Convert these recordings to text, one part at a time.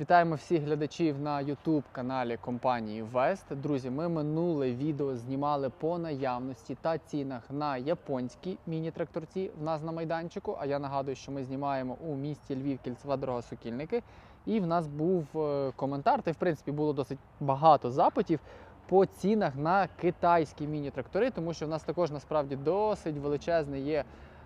Вітаємо всіх глядачів на YouTube каналі компанії Вест. Друзі, ми минуле відео знімали по наявності та цінах на японські міні-тракторці в нас на майданчику. А я нагадую, що ми знімаємо у місті Львів кільцева дорога Сокільники. І в нас був е, коментар, та в принципі було досить багато запитів по цінах на китайські міні-трактори, тому що в нас також насправді досить величезний є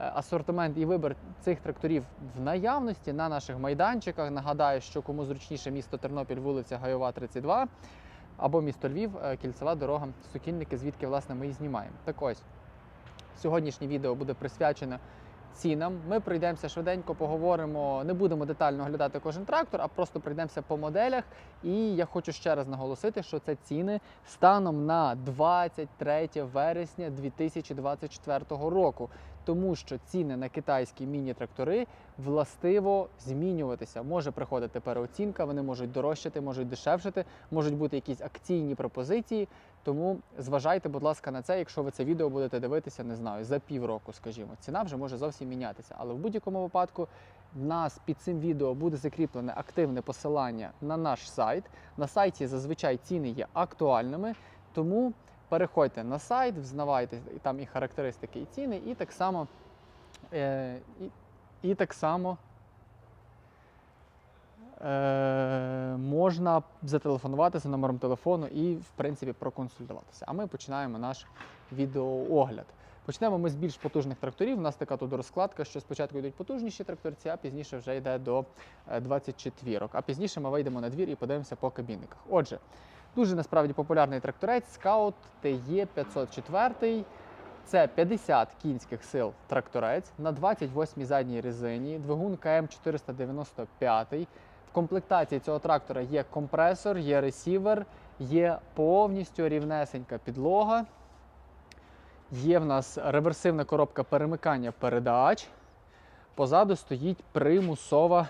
асортимент і вибір цих тракторів в наявності на наших майданчиках. Нагадаю, що кому зручніше місто Тернопіль, вулиця Гайова, 32, або місто Львів, е, кільцева дорога Сокільники, звідки власне ми і знімаємо. Так ось сьогоднішнє відео буде присвячене цінам. Ми пройдемося швиденько, поговоримо. Не будемо детально оглядати кожен трактор, а просто пройдемося по моделях. І я хочу ще раз наголосити, що це ціни станом на 23 вересня 2024 року. Тому що ціни на китайські міні-трактори властиво змінюватися. Може приходити переоцінка, вони можуть дорожчати, можуть дешевшати, можуть бути якісь акційні пропозиції. Тому зважайте, будь ласка, на це, якщо ви це відео будете дивитися, не знаю, за півроку, скажімо, ціна вже може зовсім мінятися. Але в будь-якому випадку в нас під цим відео буде закріплене активне посилання на наш сайт. На сайті зазвичай ціни є актуальними, тому переходьте на сайт, взнавайте і там і характеристики, і ціни, і так само, е, і, і так само е, можна зателефонувати за номером телефону і, в принципі, проконсультуватися. А ми починаємо наш відеоогляд. Почнемо ми з більш потужних тракторів. У нас така тут розкладка, що спочатку йдуть потужніші тракторці, а пізніше вже йде до 24 А пізніше ми вийдемо на двір і подивимося по кабінниках. Отже, дуже насправді популярний тракторець Scout TE 504. Це 50 кінських сил тракторець на 28-й задній резині, двигун КМ 495. В комплектації цього трактора є компресор, є ресівер, є повністю рівнесенька підлога. Є в нас реверсивна коробка перемикання передач. Позаду стоїть примусова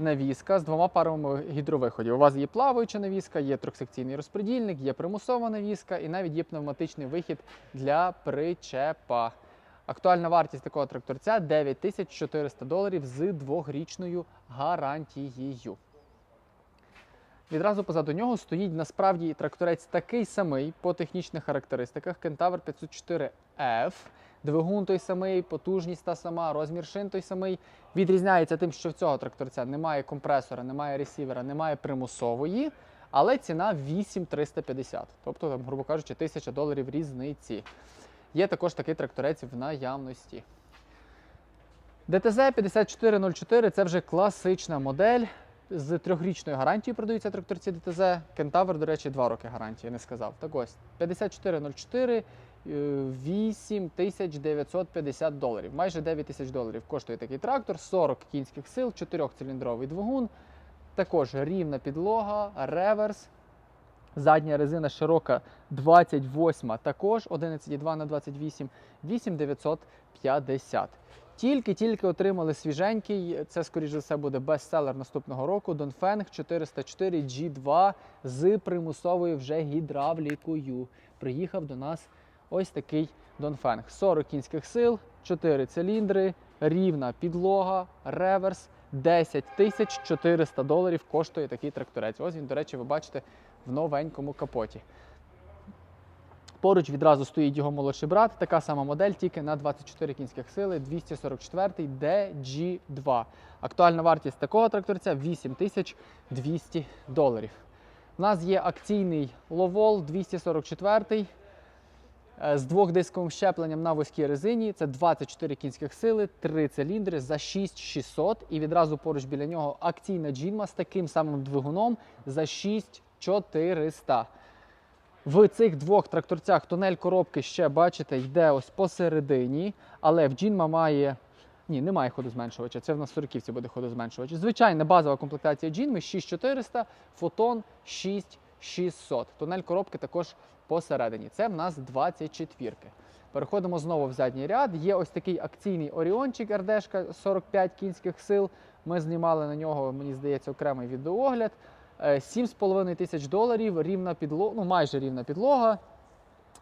навіска з двома парами гідровиходів. У вас є плаваюча навіска, є трьохсекційний розпредільник, є примусова навіска і навіть є пневматичний вихід для причепа. Актуальна вартість такого тракторця 9400 доларів з двохрічною гарантією. Відразу позаду нього стоїть насправді тракторець такий самий по технічних характеристиках Кентавр 504F. Двигун той самий, потужність та сама, розмір шин той самий. Відрізняється тим, що в цього тракторця немає компресора, немає ресівера, немає примусової, але ціна 8350. Тобто, там, грубо кажучи, 1000 доларів різниці. Є також такий тракторець в наявності. ДТЗ 5404 це вже класична модель. З трьохрічною гарантією продаються тракторці ДТЗ. Кентавр, до речі, 2 роки гарантії, не сказав. Так ось 5404 8950 доларів. Майже 9 тисяч доларів коштує такий трактор, 40 кінських сил, 4-циліндровий двигун. Також рівна підлога, реверс. Задня резина широка 28, також 11,2 на 28, 8950. Тільки-тільки отримали свіженький, це, скоріш за все, буде бестселер наступного року. Dongfeng 404 G2 з примусовою вже гідравлікою. Приїхав до нас ось такий Dongfeng. 40 кінських сил, 4 циліндри, рівна підлога, реверс. 10 тисяч 400 доларів коштує такий тракторець. Ось він, до речі, ви бачите в новенькому капоті. Поруч відразу стоїть його молодший брат, така сама модель, тільки на 24 кінських сили, 244 DG2. Актуальна вартість такого тракторця 8200 доларів. У нас є акційний Ловол 244 е, з двохдисковим щепленням на вузькій резині. Це 24 кінських сили, 3 циліндри за 6600. І відразу поруч біля нього акційна джинма з таким самим двигуном за 6400. В цих двох тракторцях тунель коробки ще, бачите, йде ось посередині, але в Джинма має. Ні, немає ходозменшувача, це в нас сороківці буде ходозменшувач. Звичайна базова комплектація Джинми 6400, фотон 6600. Тунель коробки також посередині. Це в нас 24. Переходимо знову в задній ряд. Є ось такий акційний Оріончик РДшка 45 кінських сил. Ми знімали на нього, мені здається, окремий відеоогляд. Е, 7,5 тисяч доларів, рівна підлога, ну майже рівна підлога.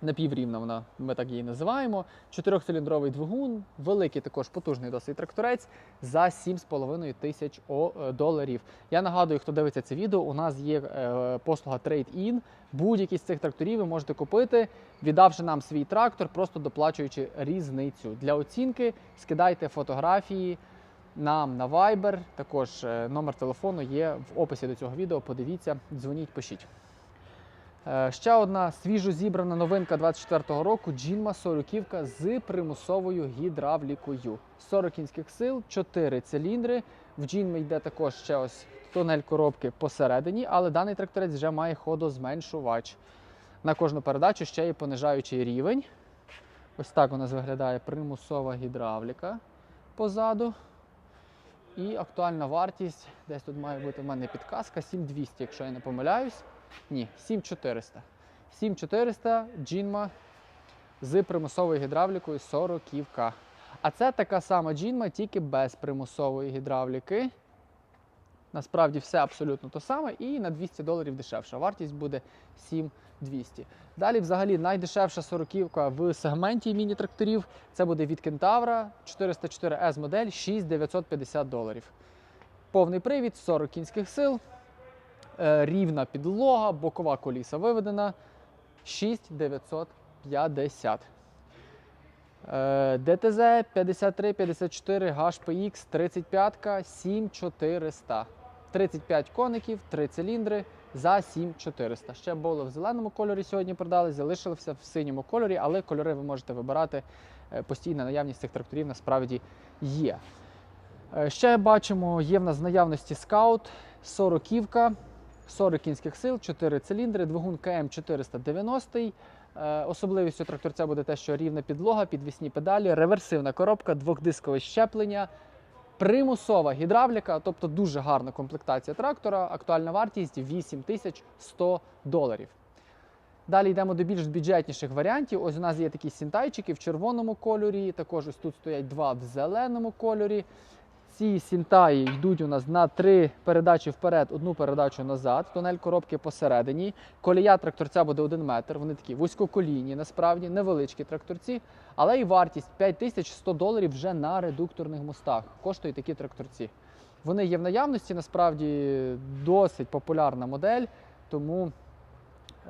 Напіврівна вона, ми так її називаємо. Чотирьохциліндровий двигун, великий також потужний досить тракторець за 7,5 тисяч е, доларів. Я нагадую, хто дивиться це відео, у нас є е, послуга Trade-in. Будь-який з цих тракторів ви можете купити, віддавши нам свій трактор, просто доплачуючи різницю. Для оцінки скидайте фотографії нам на Viber. Також е, номер телефону є в описі до цього відео. Подивіться, дзвоніть, пишіть. Е, Ще одна свіжо зібрана новинка 24-го року Джинма Сороківка з примусовою гідравлікою. 40 кінських сил, 4 циліндри. В Джинмі йде також ще ось тунель коробки посередині, але даний тракторець вже має ходозменшувач. На кожну передачу ще є понижаючий рівень. Ось так у нас виглядає примусова гідравліка позаду. І актуальна вартість, десь тут має бути в мене підказка, 7200, якщо я не помиляюсь. Ні, 7400. 7400 джинма з примусовою гідравлікою 40 ківка. А це така сама джинма, тільки без примусової гідравліки. Насправді все абсолютно то саме і на 200 доларів дешевша. Вартість буде 7200. Далі, взагалі, найдешевша 40-ка в сегменті міні-тракторів це буде від Кентавра 404S модель 6950 доларів. Повний привід, 40 кінських сил, рівна підлога, бокова коліса виведена 6950. Е, ДТЗ 5354 HPX 35 7400. 35 коників, 3 циліндри за 7400. Ще було в зеленому кольорі сьогодні продали, залишилося в синьому кольорі, але кольори ви можете вибирати. Е, Постійна наявність цих тракторів насправді є. Е, Ще бачимо, є в нас наявності скаут 40 ківка, 40 кінських сил, 4 циліндри, двигун КМ 490. Е, Особливістю тракторця буде те, що рівна підлога, підвісні педалі, реверсивна коробка, двохдискове щеплення, примусова гідравліка, тобто дуже гарна комплектація трактора. Актуальна вартість 8100 доларів. Далі йдемо до більш бюджетніших варіантів. Ось у нас є такі сінтайчики в червоному кольорі. Також ось тут стоять два в зеленому кольорі. Ці сінтаї йдуть у нас на три передачі вперед, одну передачу назад. Тунель коробки посередині. Колія тракторця буде 1 метр. Вони такі вузькоколійні, насправді невеличкі тракторці, але і вартість 5100 доларів вже на редукторних мостах. Коштують такі тракторці. Вони є в наявності, насправді досить популярна модель, тому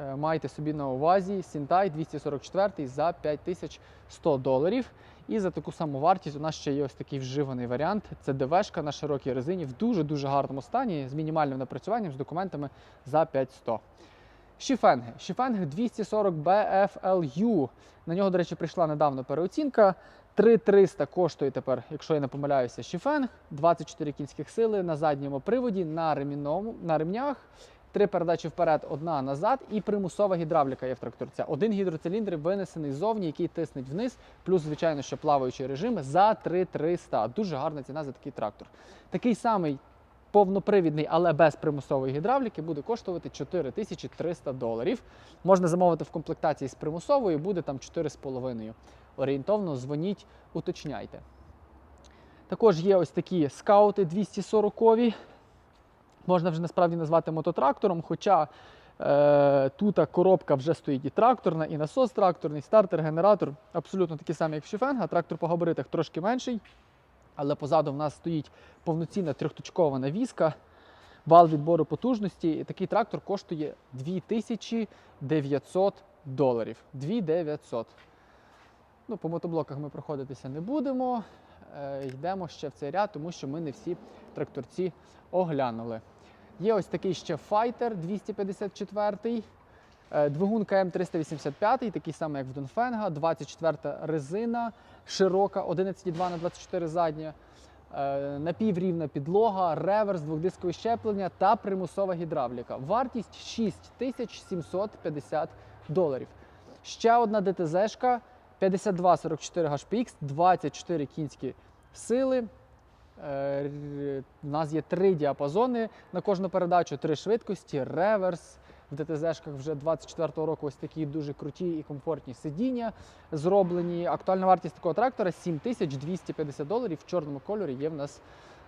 е, майте собі на увазі Сінтай 244 за 5100 доларів. І за таку саму вартість у нас ще є ось такий вживаний варіант. Це ДВшка на широкій резині в дуже-дуже гарному стані з мінімальним напрацюванням, з документами за 5100. Шіфенги. Шіфенг 240 BFLU. На нього, до речі, прийшла недавно переоцінка. 3300 коштує тепер, якщо я не помиляюся, шіфенг, 24 кінських сили на задньому приводі, на, ремінному, на ремнях, три передачі вперед, одна назад і примусова гідравліка є в тракторця. Один гідроциліндр винесений ззовні, який тиснеть вниз, плюс, звичайно, ще плаваючий режим за 3300. Дуже гарна ціна за такий трактор. Такий самий повнопривідний, але без примусової гідравліки, буде коштувати 4300 доларів. Можна замовити в комплектації з примусовою, буде там 4,5. Орієнтовно дзвоніть, уточняйте. Також є ось такі скаути 240 Можна вже насправді назвати мототрактором, хоча е, тут коробка вже стоїть і тракторна, і насос тракторний, стартер, генератор абсолютно такі самі, як в Шифенга. Трактор по габаритах трошки менший, але позаду в нас стоїть повноцінна трьохточкова навіска, вал відбору потужності. І такий трактор коштує 2900 доларів. 2900. Ну, по мотоблоках ми проходитися не будемо. Е, йдемо ще в цей ряд, тому що ми не всі тракторці оглянули. Є ось такий ще Fighter 254, е, двигун КМ 385, такий самий, як в Донфенга, 24 резина, широка, 11,2 на 24 задня, е, напіврівна підлога, реверс, двохдискове щеплення та примусова гідравліка. Вартість 6750 доларів. Ще одна ДТЗ-шка 5244 HPX, 24 кінські сили. Е, У нас є три діапазони на кожну передачу, три швидкості, реверс. В ДТЗ-шках вже 24-го року ось такі дуже круті і комфортні сидіння зроблені. Актуальна вартість такого трактора 7250 доларів. В чорному кольорі є в нас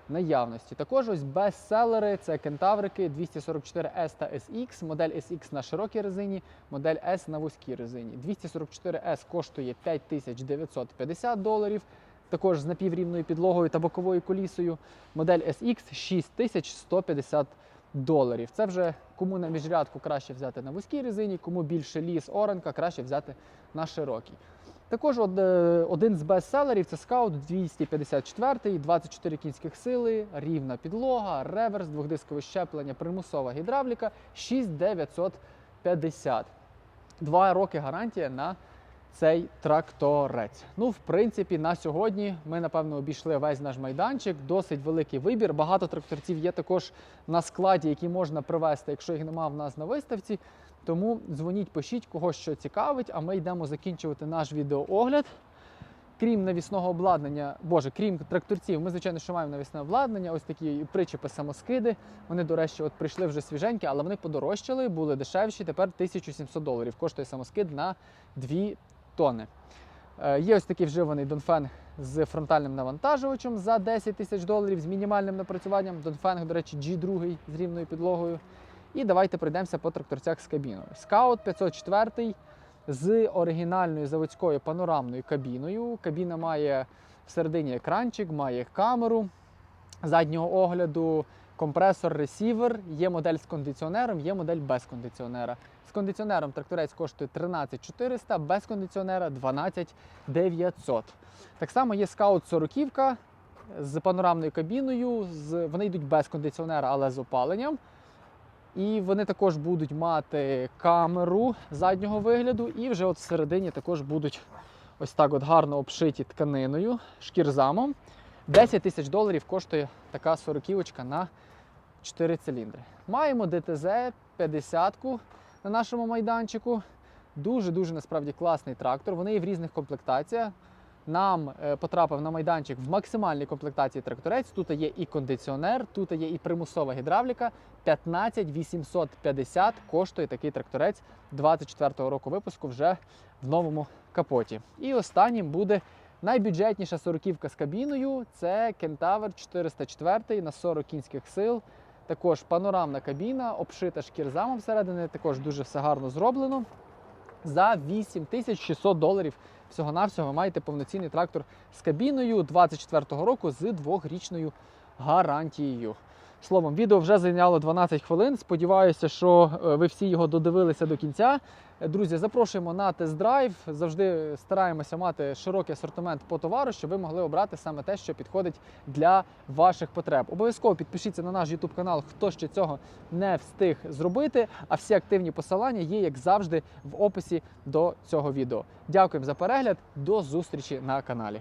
наявності. Також ось бестселери це кентаврики 244S та SX, модель SX на широкій резині, модель S на вузькій резині. 244S коштує 5950 доларів. Також з напіврівною підлогою та боковою колісою. Модель SX 6150 доларів. Це вже кому на міжрядку краще взяти на вузькій резині, кому більше ліс, оранка, краще взяти на широкій. Також е, один з бестселерів це Scout 254, 24 кінських сили, рівна підлога, реверс, двохдискове щеплення, примусова гідравліка 6950. Два роки гарантія на цей тракторець. Ну, в принципі, на сьогодні ми напевно обійшли весь наш майданчик. Досить великий вибір. Багато тракторців є також на складі, які можна привезти, якщо їх немає в нас на виставці. Тому дзвоніть, пишіть, кого що цікавить, а ми йдемо закінчувати наш відеоогляд. Крім навісного обладнання, боже, крім тракторців, ми, звичайно, що маємо навісне обладнання, ось такі причепи самоскиди. Вони, до речі, от прийшли вже свіженькі, але вони подорожчали, були дешевші. Тепер 1700 доларів коштує самоскид на 2 тонни. Е, Є ось такий вживаний Донфен з фронтальним навантажувачем за 10 тисяч доларів з мінімальним напрацюванням. Донфен, до речі, G2 з рівною підлогою. І давайте пройдемося по тракторцях з кабіною. Скаут 504 з оригінальною заводською панорамною кабіною. Кабіна має всередині екранчик, має камеру заднього огляду, компресор, ресівер. Є модель з кондиціонером, є модель без кондиціонера. З кондиціонером тракторець коштує 13 400, без кондиціонера 12 900. Так само є скаут 40 з панорамною кабіною. З... Вони йдуть без кондиціонера, але з опаленням. І вони також будуть мати камеру заднього вигляду, і вже от всередині також будуть ось так от гарно обшиті тканиною, шкірзамом. 10 тисяч доларів коштує така сороківочка на 4 циліндри. Маємо ДТЗ 50 на нашому майданчику. Дуже-дуже насправді класний трактор. Вони є в різних комплектаціях. Нам е, потрапив на майданчик в максимальній комплектації тракторець. Тут є і кондиціонер, тут є і примусова гідравліка. 15 850 коштує такий тракторець 24-го року випуску вже в новому капоті. І останнім буде найбюджетніша сороківка з кабіною. Це Кентавр 404 на 40 кінських сил. Також панорамна кабіна, обшита шкірзамом всередині, також дуже все гарно зроблено. За 8600 доларів всього-навсього ви маєте повноцінний трактор з кабіною 24-го року з двохрічною гарантією. Словом, відео вже зайняло 12 хвилин. Сподіваюся, що е, ви всі його додивилися до кінця. Е, Друзі, запрошуємо на тест-драйв. Завжди стараємося мати широкий асортимент по товару, щоб ви могли обрати саме те, що підходить для ваших потреб. Обов'язково підпишіться на наш YouTube канал, хто ще цього не встиг зробити. А всі активні посилання є, як завжди, в описі до цього відео. Дякуємо за перегляд. До зустрічі на каналі.